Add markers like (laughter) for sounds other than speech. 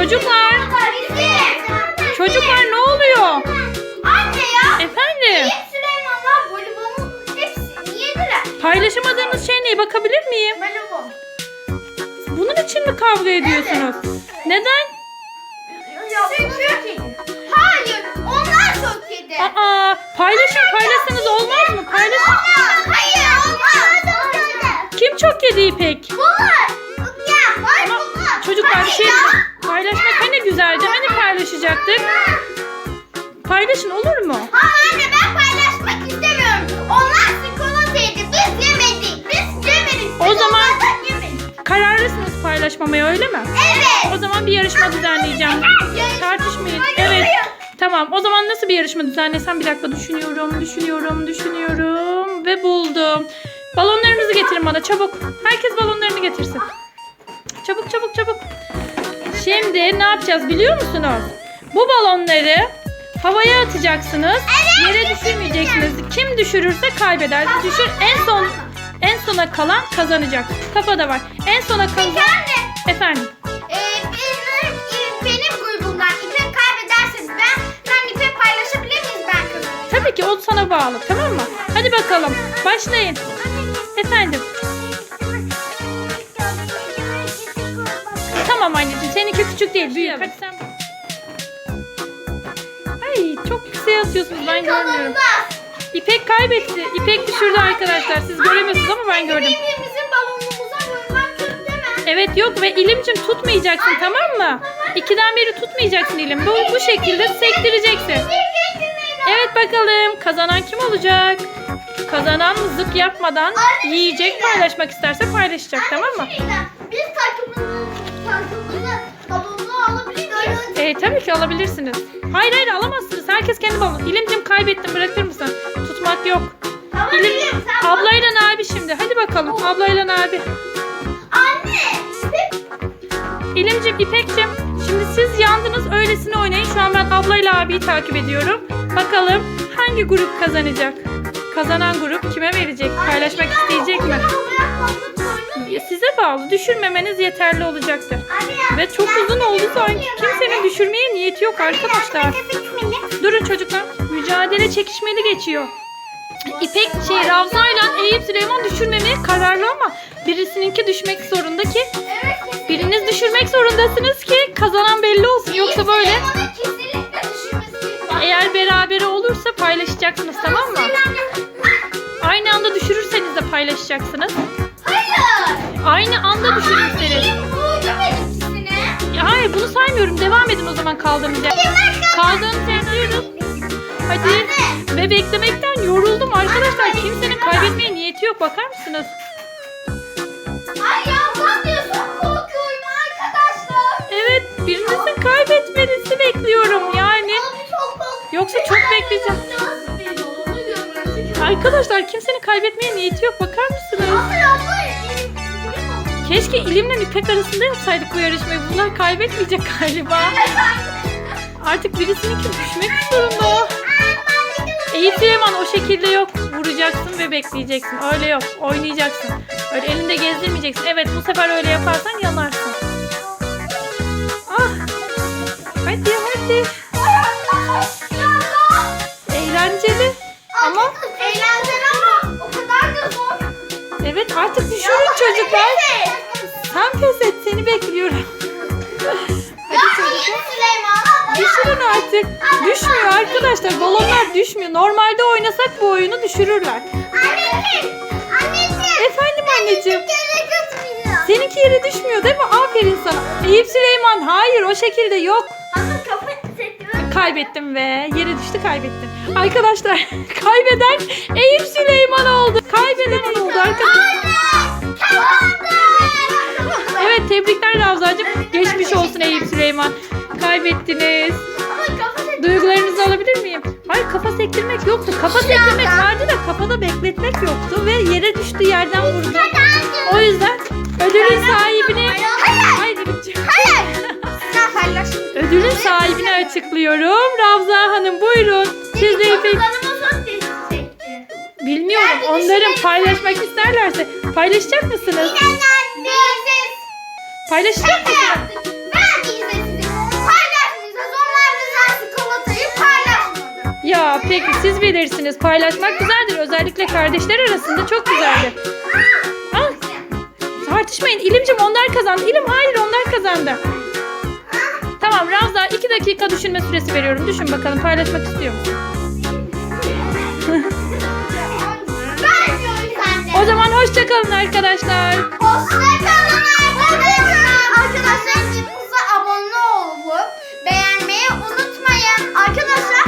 Çocuklar, çocuklar ne oluyor? Anne ya. Efendim, Süleymanlar yediler. paylaşamadığınız şey ne? Bakabilir miyim? Voleybol. Bunun için mi kavga ediyorsunuz? Neden? Çünkü paylaşacaktık? Paylaşın olur mu? Ama anne ben paylaşmak istemiyorum. Onlar çikolata yedi. Biz yemedik. Biz yemedik. O zaman-. Kararlısınız paylaşmamaya öyle mi? Evet. O zaman bir yarışma düzenleyeceğim. Tartışmayın. Evet. Tamam. O zaman nasıl bir yarışma düzenlesem bir dakika düşünüyorum, düşünüyorum, düşünüyorum ve buldum. Balonlarınızı getirin bana çabuk. Herkes balonlarını getirsin. Çabuk çabuk çabuk. Şimdi ne yapacağız biliyor musunuz? Bu balonları havaya atacaksınız. Yere düşürmeyeceksiniz. Kim düşürürse kaybeder. Düşür en son en sona kalan kazanacak. Kafada var. En sona kalan Anne. efendim. Ee, benim, benim grubumdan İpek kaybederse ben, ben İpek paylaşabilir miyiz ben kazanırım? Tabii ki o sana bağlı tamam mı? Hadi bakalım başlayın. Efendim. Tamam anneciğim seninki küçük değil büyük. Hadi sen. Güzel atıyorsunuz ben görmüyorum. İpek kaybetti. İpek düşürdü arkadaşlar. Siz göremiyorsunuz ama ben gördüm. Birbirimizin balonumuza vurmak kötü değil mi? Evet yok ve ilimcim tutmayacaksın tamam mı? İkiden biri tutmayacaksın ilim. Bu, bu şekilde sektireceksin. Evet bakalım kazanan kim olacak? Kazanan zıp yapmadan yiyecek paylaşmak isterse paylaşacak tamam mı? Biz takımımızın takımımızın balonunu alabilir miyiz? E, tabii ki alabilirsiniz. Hayır hayır alamazsınız. Herkes kendi balonu. İlimcim kaybettim bırakır mısın? Tutmak yok. Ama İlim, benim sen ablayla abi şimdi. Hadi bakalım ablayla abi. Anne. İlimcim, İpekcim şimdi siz yandınız öylesine oynayın. Şu an ben ablayla abiyi takip ediyorum. Bakalım hangi grup kazanacak? Kazanan grup kime verecek? Paylaşmak isteyecek mi? Size bağlı. Düşürmemeniz yeterli olacaktır. Ve çok uzun oldu sanki. Kimsenin düşürmeye niyeti yok arkadaşlar. Durun çocuklar. Mücadele çekişmeli geçiyor. İpek şey Ravza ile Eyüp Süleyman düşürmemeye kararlı ama birisininki düşmek zorunda ki biriniz düşürmek zorundasınız ki kazanan belli olsun. Yoksa böyle eğer berabere olursa paylaşacaksınız tamam mı? Aynı anda düşürürseniz de paylaşacaksınız. İkisini. Ya hayır bunu saymıyorum. Devam edin o zaman kaldığınız yer. Kaldığınız yer diyoruz. Hadi. Ve beklemekten yoruldum arkadaşlar. Kimsenin kaybetmeye niyeti yok. Bakar mısınız? Ay ya korkuyorum arkadaşlar. Evet birinizin kaybetmenizi bekliyorum yani. Yoksa çok bekleyeceğim. Arkadaşlar kimsenin kaybetmeye niyeti yok. Bakar mısınız? Keşke ilimle İpek arasında yapsaydık bu yarışmayı. Bunlar kaybetmeyecek galiba. Artık birisininki düşmek zorunda. Eyüp Süleyman o şekilde yok. Vuracaksın ve bekleyeceksin. Öyle yok. Oynayacaksın. Öyle elinde gezdirmeyeceksin. Evet bu sefer öyle yaparsan yanarsın. Ah. Hadi hadi. Eğlenceli. Ama Eğlenceli artık düşürün çocuklar. Sen pes et seni bekliyorum. Hayır Süleyman. Düşürün artık. Düşmüyor arkadaşlar. Balonlar düşmüyor. Normalde oynasak bu oyunu düşürürler. Anneciğim. Anneciğim. Efendim anneciğim. Seninki yere düşmüyor değil mi? Aferin sana. Eyüp Süleyman hayır o şekilde yok. Kaybettim ve yere düştü kaybettim. Arkadaşlar (laughs) kaybeden Eyüp Süleyman oldu. Kaybeden oldu arkadaşlar. Evet tebrikler Ravzacığım. Geçmiş olsun Eyüp Süleyman. Kaybettiniz. Duygularınızı alabilir miyim? Hayır kafa sektirmek yoktu. Kafa sektirmek vardı da kafada bekletmek yoktu ve yere düştü yerden vurdu. O yüzden ödülün sahibine... Hayır Elifciğim. (laughs) Ödülün sahibini açıklıyorum. Ravza Hanım buyurun. Siz de. Bilmiyorum. Onların paylaşmak isterlerse Paylaşacak mısınız? Paylaşacak mısınız? Ya peki siz bilirsiniz. Paylaşmak güzeldir. Özellikle kardeşler arasında çok güzeldir. Ah, tartışmayın. İlimcim onlar kazandı. İlim hayır onlar kazandı. Tamam Ravza 2 dakika düşünme süresi veriyorum. Düşün bakalım paylaşmak istiyor musun? O zaman hoşçakalın arkadaşlar. Hoşçakalın arkadaşlar. Arkadaşlar kanalımıza abone olup beğenmeyi unutmayın. Arkadaşlar